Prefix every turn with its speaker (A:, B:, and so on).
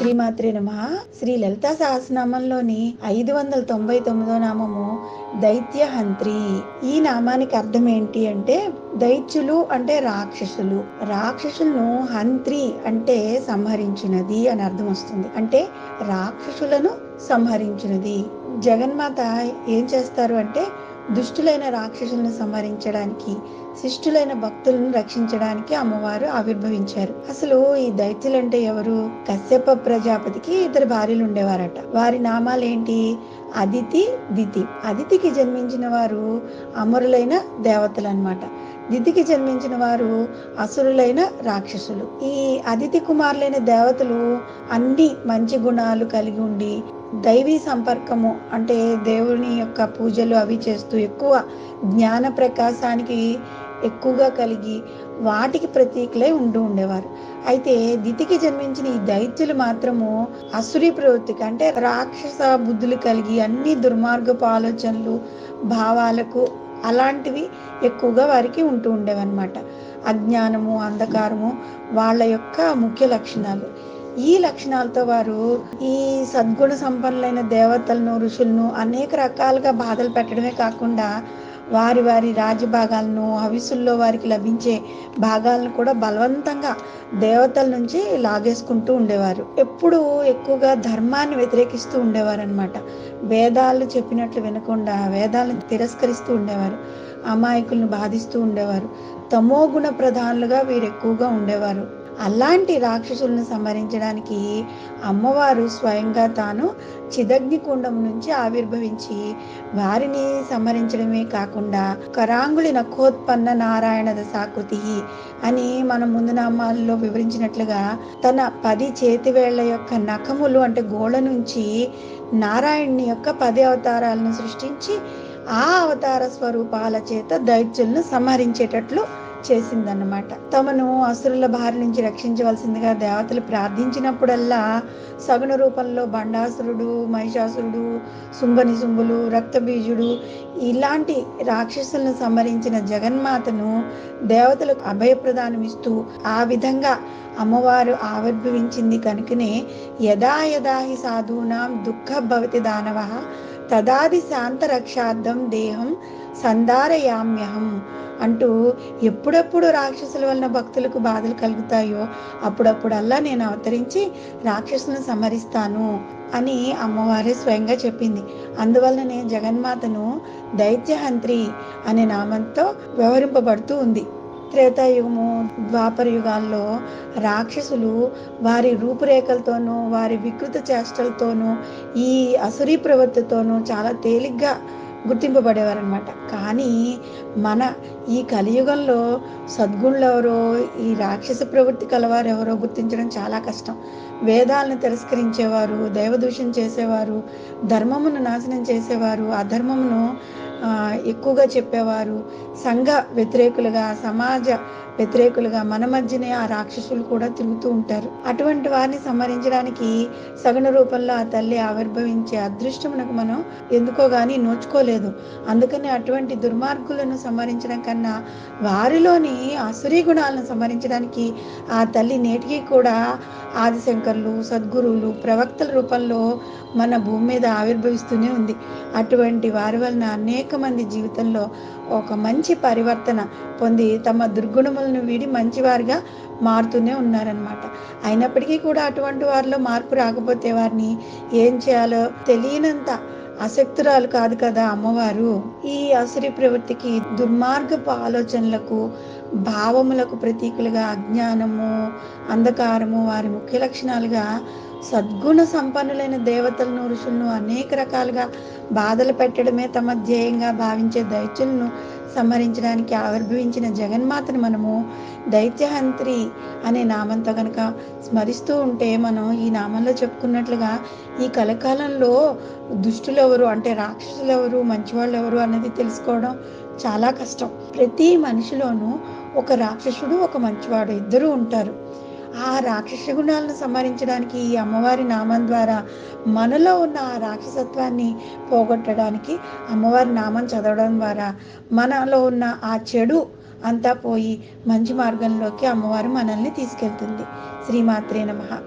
A: శ్రీమాత్రే నమ. శ్రీ లలితా సహస్రనామంలోని ఐదు వందల తొంభై తొమ్మిదో నామము దైత్య హంత్రి ఈ నామానికి అర్థం ఏంటి అంటే దైత్యులు అంటే రాక్షసులు. రాక్షసులను హంత్రి అంటే సంహరించినది అని అర్థం వస్తుంది. అంటే రాక్షసులను సంహరించినది. జగన్మాత ఏం చేస్తారు అంటే దుష్టులైన రాక్షసులను సంహరించడానికి శిష్టులైన భక్తులను రక్షించడానికి అమ్మవారు ఆవిర్భవించారు. అసలు ఈ దైత్యులంటే ఎవరు? కశ్యప ప్రజాపతికి ఇద్దరు భార్యలు ఉండేవారట. వారి నామాలు ఏంటి అదితి దితి. అదితికి జన్మించిన వారు అమరులైన దేవతలు అన్నమాట దితికి జన్మించిన వారు అసురులైన రాక్షసులు. ఈ అదితి కుమారులైన దేవతలు అన్ని మంచి గుణాలు కలిగి ఉండి దైవీ సంపర్కము అంటే దేవుని యొక్క పూజలు అవి చేస్తూ ఎక్కువ జ్ఞాన ప్రకాశానికి ఎక్కువగా కలిగి వాటికి ప్రతీకలై ఉంటూ ఉండేవారు. అయితే దితికి జన్మించిన ఈ దైత్యులు మాత్రము అసురి ప్రవృత్తికి అంటే రాక్షస బుద్ధులు కలిగి అన్ని దుర్మార్గపు ఆలోచనలు భావాలకు అలాంటివి ఎక్కువగా వారికి ఉంటూ ఉండేవన్నమాట. అజ్ఞానము అంధకారము వాళ్ళ యొక్క ముఖ్య లక్షణాలు. ఈ లక్షణాలతో వారు ఈ సద్గుణ సంపన్నులైన దేవతలను ఋషులను అనేక రకాలుగా బాధలు పెట్టడమే కాకుండా వారి వారి రాజభాగాలను హవిసుల్లో వారికి లభించే భాగాలను కూడా బలవంతంగా దేవతల నుంచి లాగేసుకుంటూ ఉండేవారు. ఎప్పుడు ఎక్కువగా ధర్మాన్ని వ్యతిరేకిస్తూ ఉండేవారు అనమాట వేదాలు చెప్పినట్లు వినకుండా వేదాలను తిరస్కరిస్తూ ఉండేవారు. అమాయకులను బాధిస్తూ ఉండేవారు. తమో గుణ ప్రధానులుగా వీరు ఎక్కువగా ఉండేవారు. అలాంటి రాక్షసులను సంహరించడానికి అమ్మవారు స్వయంగా తాను చిదగ్ని కుండం నుంచి ఆవిర్భవించి వారిని సంహరించడమే కాకుండా కరాంగుళి నఖోత్పన్న నారాయణ దశాకృతి అని మన ముందు నామాల్లో వివరించినట్లుగా తన పది చేతివేళ్ళ యొక్క నఖములు అంటే గోళ నుంచి నారాయణుని యొక్క పది అవతారాలను సృష్టించి ఆ అవతార స్వరూపాల చేత దైత్యులను సంహరించేటట్లు చేసిందన్నమాట. తమను అసురుల బారి నుంచి రక్షించవలసిందిగా దేవతలు ప్రార్థించినప్పుడల్లా సగుణ రూపంలో బండాసురుడు మహిషాసురుడు శుంభని శుంభులు రక్తబీజుడు ఇలాంటి రాక్షసులను సంహరించిన జగన్మాతను దేవతలకు అభయప్రదానం ఇస్తూ ఆ విధంగా అమ్మవారు ఆవిర్భవించింది కనుకనే యదా యదా హి సాధూనాం దుఃఖ భవతి దానవ తదాది శాంత రక్షార్థం దేహం సందారయామ్యహం అంటూ ఎప్పుడెప్పుడు రాక్షసుల వలన భక్తులకు బాధలు కలుగుతాయో అప్పుడప్పుడల్లా నేను అవతరించి రాక్షసులను సంహరిస్తాను అని అమ్మవారే స్వయంగా చెప్పింది. అందువలననే జగన్మాతను దైత్యహంత్రి అనే నామంతో వ్యవహరింపబడుతూ ఉంది. త్రేతాయుగము ద్వాపర యుగాల్లో రాక్షసులు వారి రూపురేఖలతోనూ వారి వికృత చేష్టలతోనూ ఈ అసురీ ప్రవృత్తితోనూ చాలా తేలిగ్గా గుర్తింపబడేవారనమాట కానీ మన ఈ కలియుగంలో సద్గుణులు ఎవరో ఈ రాక్షస ప్రవృత్తి కలవారు ఎవరో గుర్తించడం చాలా కష్టం. వేదాలను తిరస్కరించేవారు దైవదూషణ చేసేవారు ధర్మమును నాశనం చేసేవారు అధర్మమును ఎక్కువగా చెప్పేవారు. సంఘ వ్యతిరేకులుగా సమాజ వ్యతిరేకులుగా మన మధ్యనే ఆ రాక్షసులు కూడా తిరుగుతూ ఉంటారు. అటువంటి వారిని సంహరించడానికి సగణ రూపంలో ఆ తల్లి ఆవిర్భవించే అదృష్టమునకు మనం ఎందుకో గాని నోచుకోలేదు. అందుకని అటువంటి దుర్మార్గులను సంహరించడం కన్నా వారిలోని అసురీ గుణాలను సంహరించడానికి ఆ తల్లి నేటికి కూడా ఆదిశంకర్లు సద్గురువులు ప్రవక్తల రూపంలో మన భూమి మీద ఆవిర్భవిస్తూనే ఉంది. అటువంటి వారి వలన అనేక మంది జీవితంలో ఒక మంచి పరివర్తన పొంది తమ దుర్గుణములను వీడి మంచివారిగా మారుతూనే ఉన్నారనమాట అయినప్పటికీ కూడా అటువంటి వారిలో మార్పు రాకపోతే వారిని ఏం చేయాలో తెలియనంత అసక్తురాలు కాదు కదా అమ్మవారు. ఈ అసురి ప్రవృత్తికి దుర్మార్గపు ఆలోచనలకు భావములకు ప్రతీకులుగా అజ్ఞానము అంధకారము వారి ముఖ్య లక్షణాలుగా సద్గుణ సంపన్నులైన దేవతలను ఋషులను అనేక రకాలుగా బాధలు పెట్టడమే తమ ధ్యేయంగా భావించే దైత్యులను సంహరించడానికి ఆవిర్భవించిన జగన్మాతను మనము దైత్యహంత్రి అనే నామంతో కనుక స్మరిస్తూ ఉంటే మనం ఈ నామంలో చెప్పుకున్నట్లుగా ఈ కలకాలంలో దుష్టులు ఎవరు అంటే రాక్షసులు ఎవరు మంచివాళ్ళు ఎవరు అన్నది తెలుసుకోవడం చాలా కష్టం. ప్రతి మనిషిలోనూ ఒక రాక్షసుడు ఒక మంచివాడు ఇద్దరు ఉంటారు. ఆ రాక్షస గుణాలను సంహరించడానికి ఈ అమ్మవారి నామం ద్వారా మనలో ఉన్న ఆ రాక్షసత్వాన్ని పోగొట్టడానికి అమ్మవారి నామం చదవడం ద్వారా మనలో ఉన్న ఆ చెడు అంతా పోయి మంచి మార్గంలోకి అమ్మవారు మనల్ని తీసుకెళ్తుంది. శ్రీమాత్రే నమ.